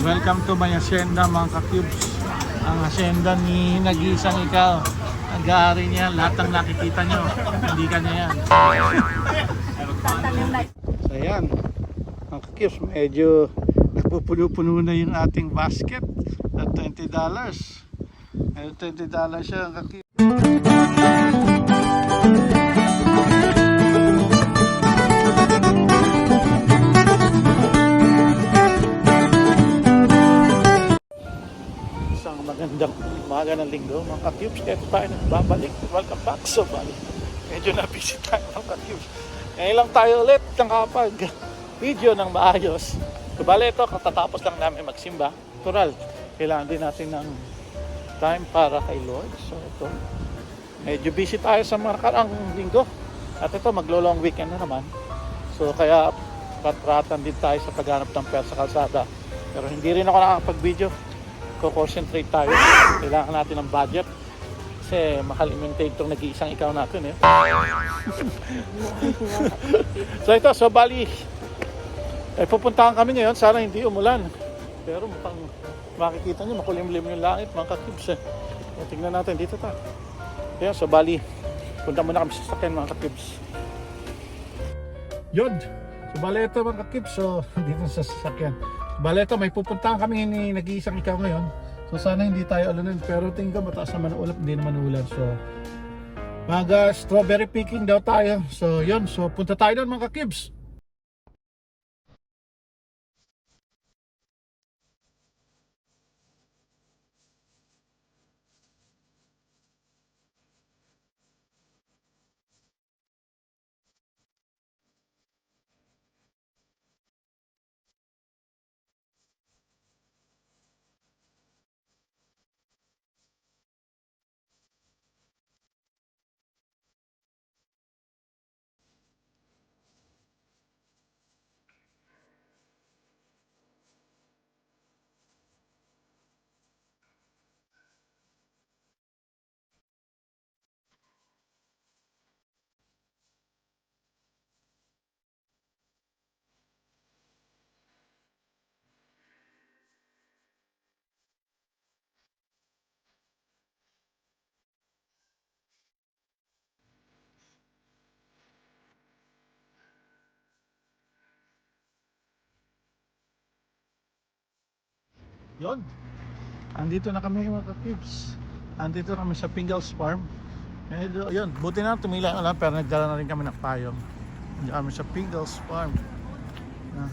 Welcome to my hacienda mga ka-cubes. Ang hacienda ni Nag-iisang Ikaw. Ang gaari niya, lahat ng nakikita niyo, hindi kanya yan. So yan, mga ka-cubes, medyo nagpupuno-puno na yung ating basket at $20. Medyo $20 siya mga ka-cubes. Magandang umaga ng linggo mga ka-cubes. Kaya tayo nagbabalik. Welcome back sa balik. Medyo na-busy tayo mga ka-cubes. Ngayon lang tayo ulit nakapag video ng maayos. So bale ito, katatapos lang namin magsimba. Tural, kailangan din natin ng time para kay Lord. So ito, medyo busy tayo sa mga nakaraang linggo. At ito, maglo-long weekend na naman. So kaya patratan din tayo sa paghanap ng pera sa kalsada. Pero hindi rin ako nakakapag-video ko-concentrate tayo. Kailangan natin ng budget. Kasi makalimutin itong nag-iisang ikaw natin eh. so ito, so bali, eh, pupuntahan kami ngayon. Sana hindi umulan. Pero mukhang makikita nyo, makulimlim yung langit, mga kakibs eh. So, tingnan natin, dito ta. Ayan, so bali, punta muna kami sa sakyan mga kakibs. Yun! So bali ito mga kakibs, so dito sa sasakyan. Bale ito, may pupuntahan kami ni nag-iisang ikaw ngayon. So sana hindi tayo alanin. Pero tingin ko mataas naman ulap, hindi naman ulan. So mag strawberry picking daw tayo. So yun, so punta tayo doon mga kibs. Yun. Andito na kami mga kibs. Andito kami sa Pingles Farm. Medyo, yun, buti na tumila na lang pero nagdala na rin kami ng payong. Diyan kami sa Pingles Farm. Ah.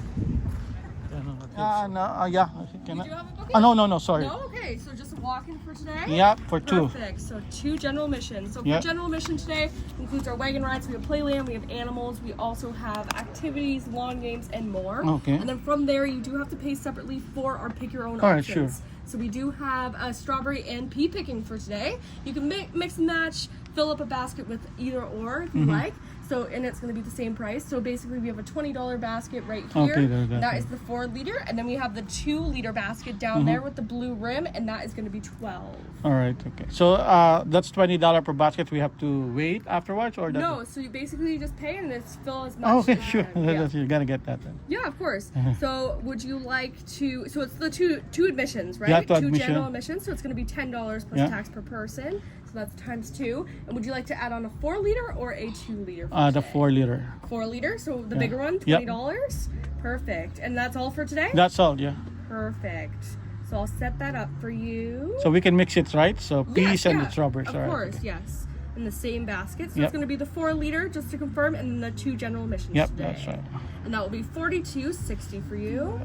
Yan mga kibs. Ah, no, ah, yeah. Can I- You do have a booking? Ah, no, no, no, sorry. No? Okay, so just a walk-in for today? Yeah, for two. Perfect. So two general missions. So Yeah. for general mission today includes our wagon rides, we have playland, we have animals, we also have activities, lawn games, and more. Okay. And then from there, you do have to pay separately for our pick your own All right, options. So we do have a strawberry and pea picking for today. You can mi- mix and match, fill up a basket with either or if you Mm-hmm. like. So and it's going to be the same price. So basically, we have a twenty dollar basket right here. Okay, there, there, that there. is the four liter, and then we have the two liter basket down Mm-hmm. there with the blue rim, and that is going to be twelve. All right, okay. So uh, that's $20 per basket. We have to wait afterwards or that? No, so you basically just pay and it's fill as much. Oh, okay, as sure. you. Yeah. you gotta get that then. Yeah, of course. Uh-huh. So, would you like to? So it's the two two admissions, right? Two two admission. general admissions. So it's going to be ten dollars plus Yeah. tax per person. So that's times two. And would you like to add on a four liter or a two liter? Uh, the today? 4 liter. Four liter. So the Yeah. bigger one, Yep. twenty dollars. Perfect. And that's all for today. That's all, yeah. Perfect. So I'll set that up for you. So we can mix it, right? So peas Yes, and yeah, the strawberries, Of all right. course, okay. yes. In the same basket. So Yep. it's going to be the four liter, just to confirm, and the two general admissions. Yep, today. that's right. And that will be forty-two sixty for you.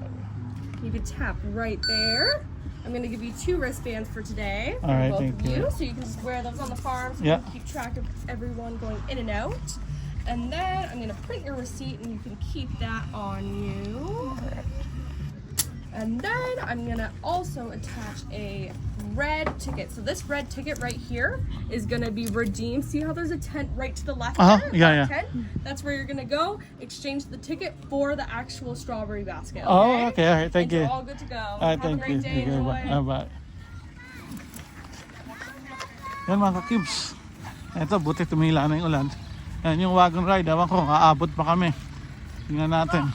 You can tap right there. I'm going to give you two wristbands for today. For All right, both thank of you. you. So you can just wear those on the farm so Yeah. you can keep track of everyone going in and out. And then I'm going to print your receipt and you can keep that on you. And then I'm gonna also attach a red ticket. So this red ticket right here is gonna be redeemed. See how there's a tent right to the left Uh-huh, there? yeah, yeah. Tent? That's where you're gonna go, exchange the ticket for the actual strawberry basket. Oh, okay, all right, thank And you. You're all good to go. Ah, Have a thank great you. day. Enjoy. Bye. Bye. Yan mga kakibs. Ito, buti tumila na yung ulan. Yan yung wagon ride. Ewan ko, aabot pa kami. Tingnan natin.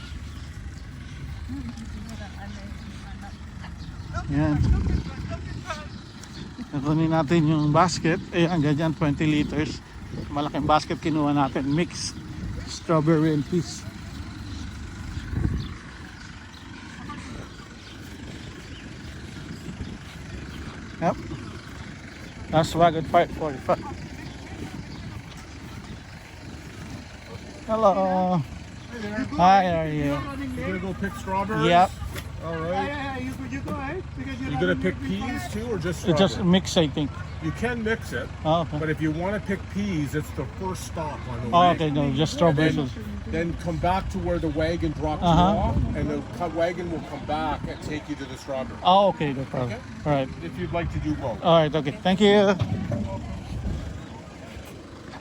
Yan. Kunin natin yung basket. Ayan, ganyan, 20 liters. Malaking basket kinuha natin. Mixed strawberry and peas. Yep. That's Wagon 545. Hello. Hi, how are you? You gonna go pick strawberries? Yep. All right. You gonna pick peas too, or just It's strawberries? just mix, I think. You can mix it, Oh, okay. but if you want to pick peas, it's the first stop on the Oh, way. okay, no, just strawberries. Then, then come back to where the wagon drops Uh-huh. you off, and the cut wagon will come back and take you to the strawberry. Oh, okay, no problem. All right. If you'd like to do both. All right, okay. Thank you.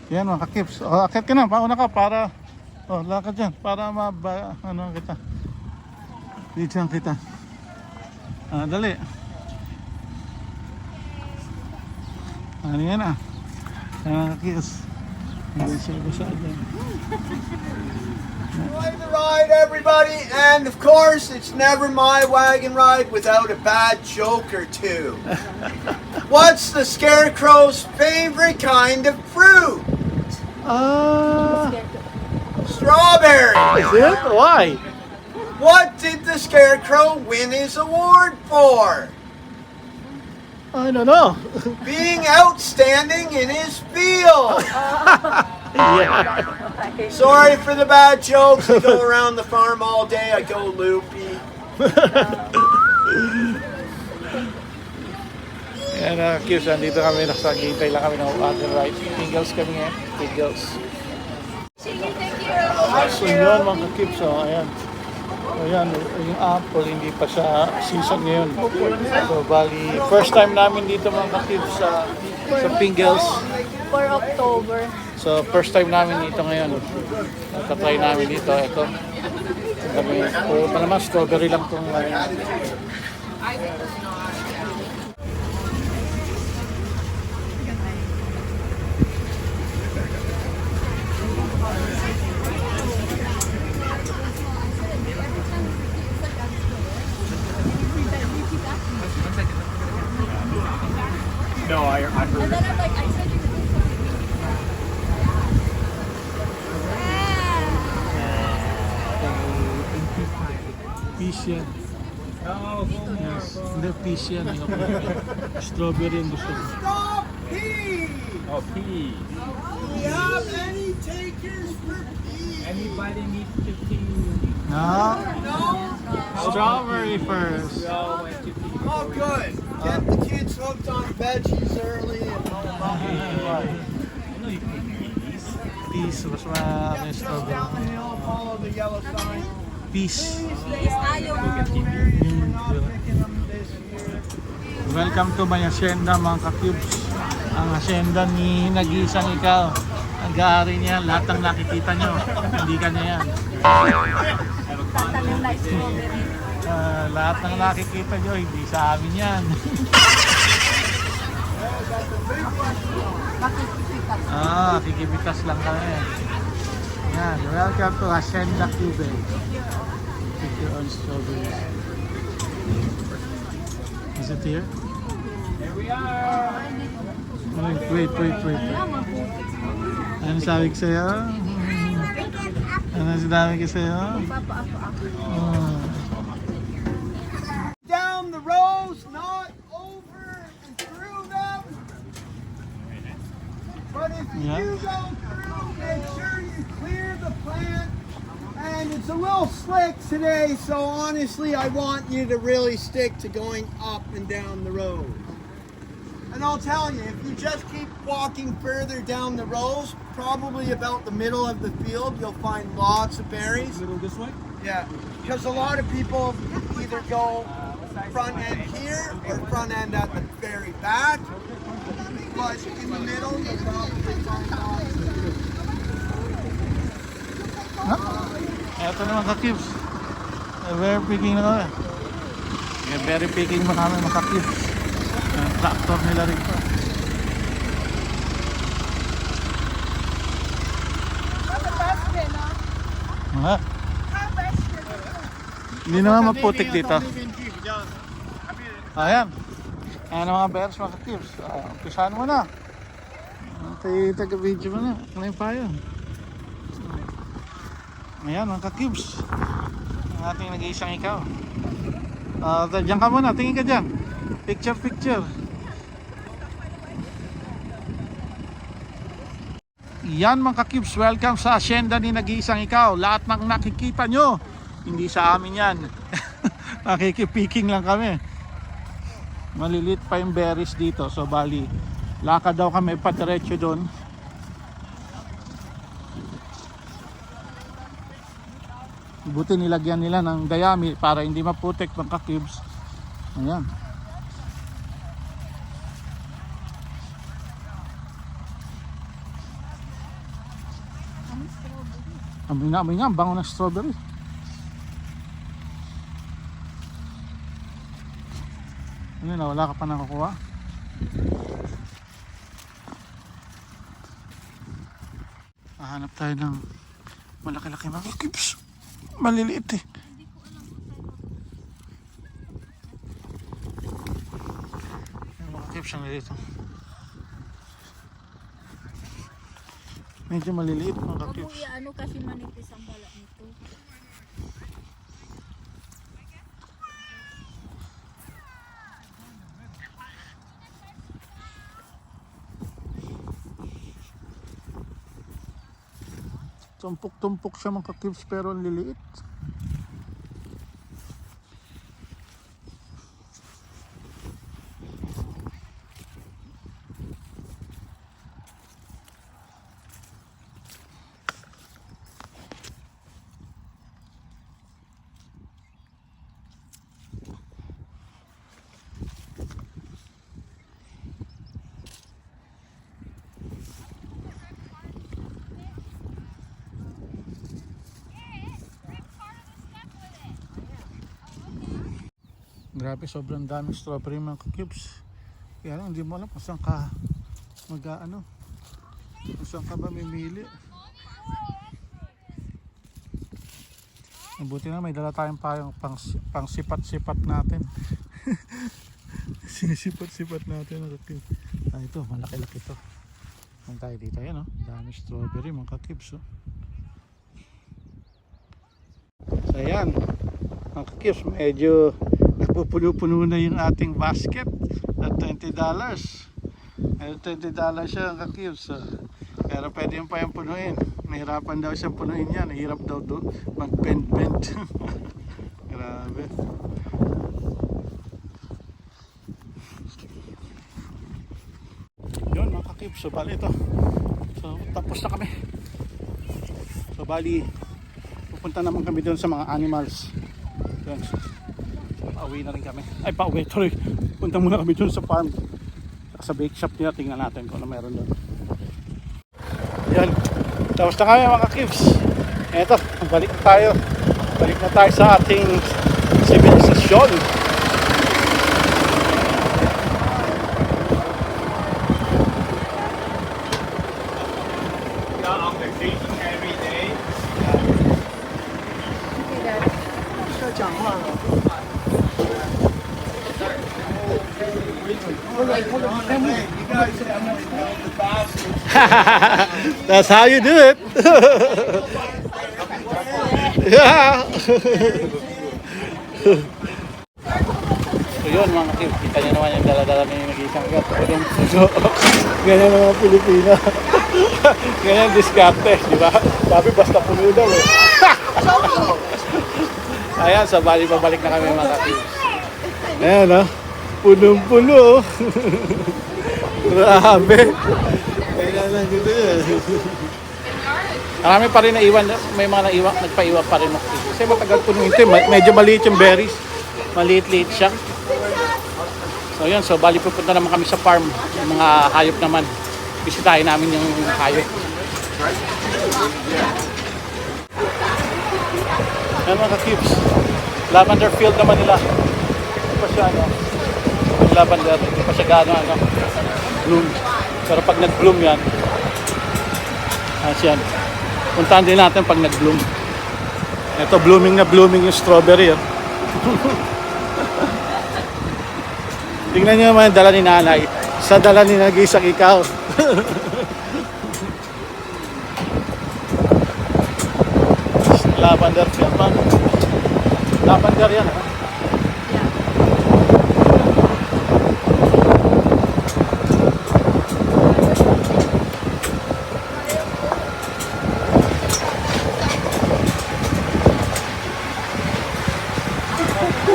Yan mga kakips. Oh, akit ka na. Pauna ka para... Oh, lakad dyan. Para maba... Ano kita. Dito lang kita. Ah, dali. Ano yan ah. Yan mga. Hindi siya basa dyan. Enjoy the ride, everybody, and of course, it's never my wagon ride without a bad joke or two. What's the scarecrow's favorite kind of fruit? Ah! Strawberry. Is it? Why? What did the scarecrow win his award for? I don't know. Being outstanding in his field. yeah. Sorry for the bad jokes. I go around the farm all day. I go loopy. Yan na, Kips, andito kami, nakasagintay lang kami ng other right. Tingles kami ngayon, tingles. So yun mga Kips, oh, ayan. Ayan, yung apple, hindi pa siya season ngayon. So bali, first time namin dito mga Kips sa, sa Pingles. for October. So first time namin dito ngayon. Tatry namin dito, ito. Kami, puro pa naman, strawberry lang itong uh, No, I, I heard. And then I'm like, I said you could do something. Peach yan. Yes. Hindi, peach yan. Strawberry ang gusto ko. Stop pea. Oh, pea. Do you have any takers for pea? Anybody needs to pee. No? No? Strawberry first. All went to pee. Oh, good. Get the kids hooked on veggies early and I know you can peas. Peach. Mas marami yung down strawberry. the hill, follow the yellow sign. Year. Welcome to my hacienda mga ka-cubes. Ang hacienda ni Nagisang ikaw. Ang gari niya, lahat ng nakikita nyo. Hindi kanya yan. Tatanim na strawberry. Ah, lahat ng nakikita nyo, hindi sa amin yan. Ah, kikibitas lang kami. Yan, welcome to Hacienda Cube. Pick your own strawberries. Is it here? Here we are. Wait, wait, wait, wait. Ano sabi ko sa'yo? Ano sinabi ko sa'yo? Ah. You Yeah. do go through, make sure you clear the plant. And it's a little slick today, so honestly, I want you to really stick to going up and down the road. And I'll tell you, if you just keep walking further down the rows, probably about the middle of the field, you'll find lots of berries. Little this way. Yeah, because a lot of people either go front end here or front end at the very back. But in the middle, you'll probably find lots of Eto naman ka-cubes. Very picking na kami. Yeah, very picking mo namin mga ka-cubes. Yung tractor nila rito. Ha? Hindi naman maputik dito. Ayan. Ayan mga bears mga tips. Uh, umpisahan mo na. Tayo taga-video mo na. Ano yung payo? Ayan mga ka-cubes. Ang ating nag-iisang ikaw. Ah, uh, diyan ka muna. Tingin ka dyan. Picture, picture. Yan mga ka-cubes. Welcome sa asyenda ni nag-iisang ikaw. Lahat ng nakikita nyo, hindi sa amin yan. Nakikipiking lang kami. Malilit pa yung berries dito. So bali, lakad daw kami padiretso doon. Buti nilagyan nila ng dayami para hindi maputek ng ka-cubes. Ayan. Amoy na, amoy nga, ang bango ng strawberry. Ano na, wala ka pa nakukuha? Hahanap tayo ng malaki-laki mga cubes. Maliliit eh. Yung mga cubes ang dito. Medyo maliliit mga cubes. ano kasi manipis ang bala nito. Tumpok-tumpok siya mga cubes pero ang liliit. Grabe, sobrang daming strawberry mga cubes. Kaya lang, hindi mo alam kung saan ka mag ano, kung saan ka ba mamili. Mabuti na may dala tayong pang, pang sipat-sipat natin. Sinisipat-sipat natin mga cubes. Ah, ito, malaki-laki to. Kung tayo dito, yan oh. Dami strawberry mga cubes oh. So ayan, mga cubes, medyo nagpupuno-puno na yung ating basket at $20. May $20 siya ang cubes. So, pero pwede yung pa yung punuin. Nahirapan daw siyang punuin yan. Hirap daw doon mag-bend-bend. Grabe. Yun mga kakibs. So bali ito. So tapos na kami. So bali pupunta naman kami doon sa mga animals. Yun. Pauwi na rin kami. Ay, pauwi. Sorry. Punta muna kami dun sa farm. Sa bake shop nila. Tingnan natin kung ano meron doon. Yan. Tapos na kami mga kids. Eto, balik tayo. Balik na tayo sa ating sibilisasyon. That's how you do it. yeah. so yun mga kids, kita nyo naman yung dala-dala na yung nag-iisang gat. Pagong puso. Ganyan mga Pilipino. Ganyan diskarte, di ba? Sabi basta puno daw eh. Ayan, so bali pabalik na kami mga kids. Ayan oh. Punong-puno. Grabe. Kailan lang dito yan. Marami pa rin naiwan, may mga naiwan, nagpaiwan pa rin ako. Kasi matagal po nung ito, medyo maliit yung berries. Maliit-liit siya. So yun, so bali pupunta naman kami sa farm. Yung mga hayop naman. Bisitahin namin yung hayop. Yan mga ka-cubes. Lavender field naman nila. Hindi pa siya ano. Yung lavender, hindi pa siya gaano ano. Bloom. Pero pag nag-bloom yan, Ayos yan. Puntahan din natin pag nag-bloom. Ito, blooming na blooming yung strawberry. Oh. Tingnan nyo naman yung dala ni nanay. Sa dala ni nag-isang ikaw. Lavender yan ba? Lavender yan ha?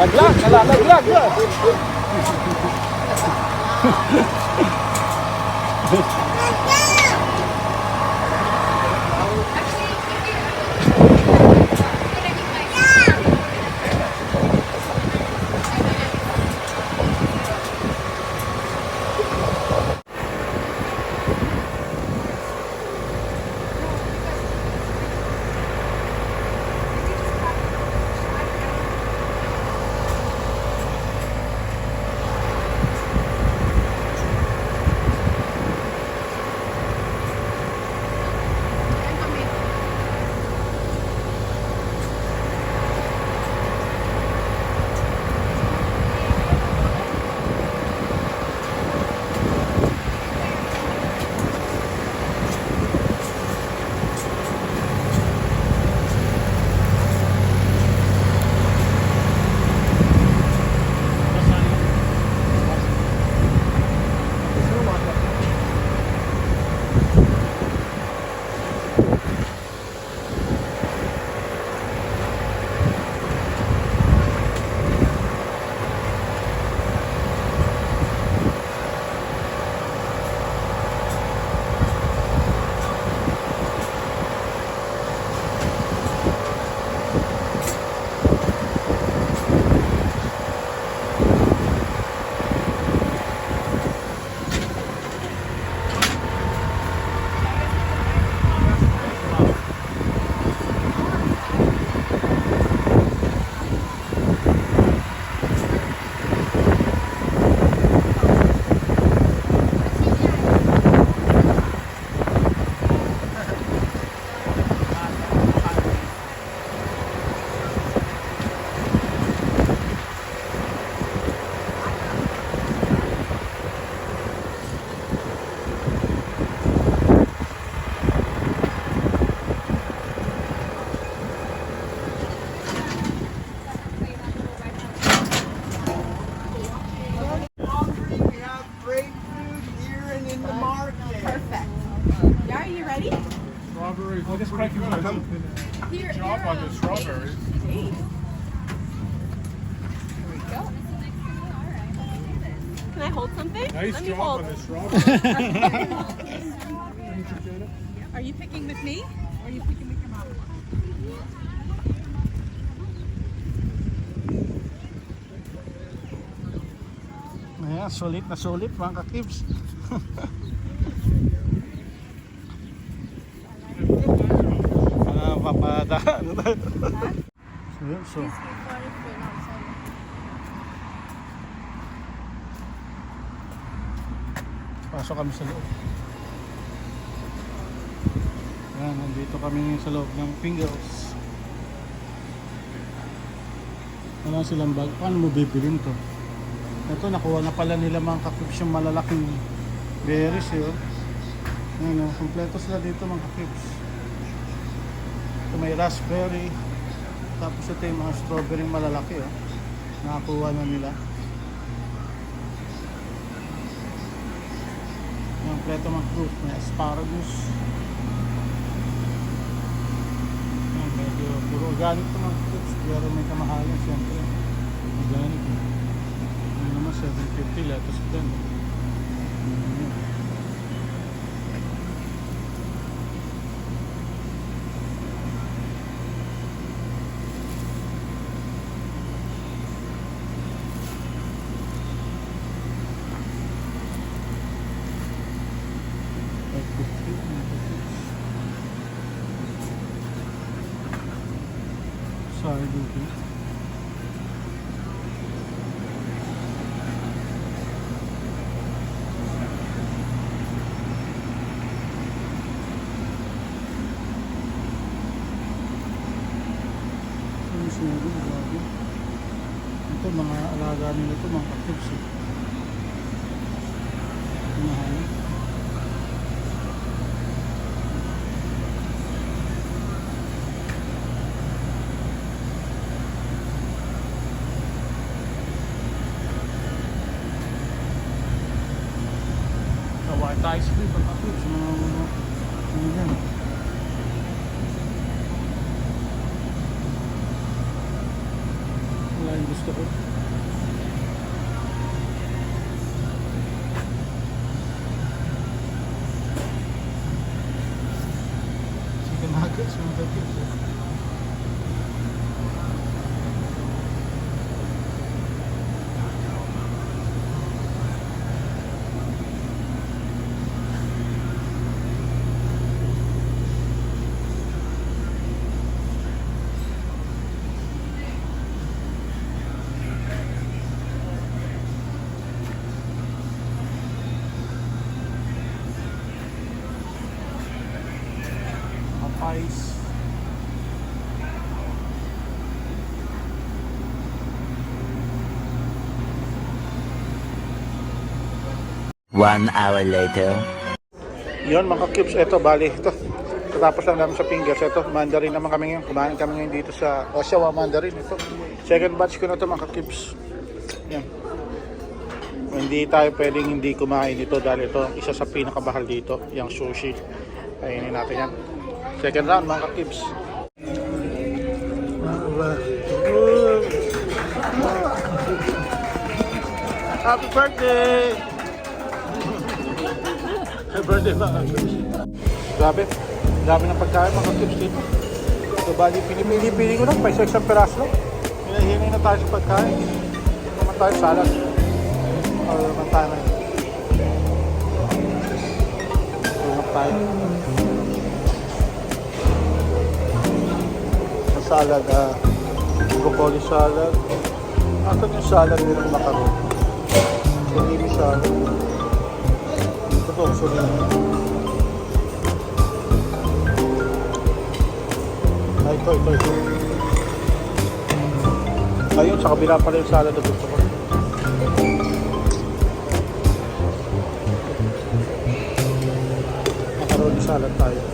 Laglag, nalalaglag the market. Perfect. Yeah, are you ready? Strawberries. Well, just break Come. Here, Job here, on um, the strawberries. Can I hold something? Nice Let me job hold. on. Are you picking with me? Or are you picking with your mom? Ayan, sulit na sulit mga kakibs. Ano tayo? so, yun, so, pasok kami sa loob. Ayan, nandito kami sa loob ng Pringles. Wala silang bag. Paano mo bibilin to? Ito, nakuha na pala nila mga kakibs yung malalaking berries yun. Ayan o, kompleto sila dito mga kakibs. Ito may raspberry. Tapos ito yung mga strawberry malalaki oh. Nakakuha na nila. Kompleto mga fruit. May asparagus. Ayan, medyo puro organic ito mga kakibs. Pero may kamahalan siyempre. Organic. Ano naman 750 lettuce din. Ayan. Mm-hmm. mga alaga nila ito, mga kakubs. Eh. Mahal. One hour later. Yun mga cubes, eto bali ito. Tapos lang namin sa fingers, ito mandarin naman kami ngayon. Kumain kami ngayon dito sa Oshawa Mandarin ito. Second batch ko na to mga cubes. Yan. Hindi tayo pwedeng hindi kumain ito dahil ito ang isa sa pinakamahal dito, yung sushi. Kainin natin yan. Second round mga cubes. Happy birthday! Birthday mga cubes. Grabe. Grabe ng pagkain mga cubes dito. So bali, pinipili-pili ko lang. May sa isang peraso lang. Hinahinay na tayo sa pagkain. Ito naman tayo salad. Or naman tayo na yun. Tayo. Ang salad, ah, broccoli salad. Asan yung salad nilang macaron? Surimi salad. Ito to, surimi. Ay, ito, ito, ito. Ayun, sa kabila pala yung salad na gusto ko. Macaroni salad tayo.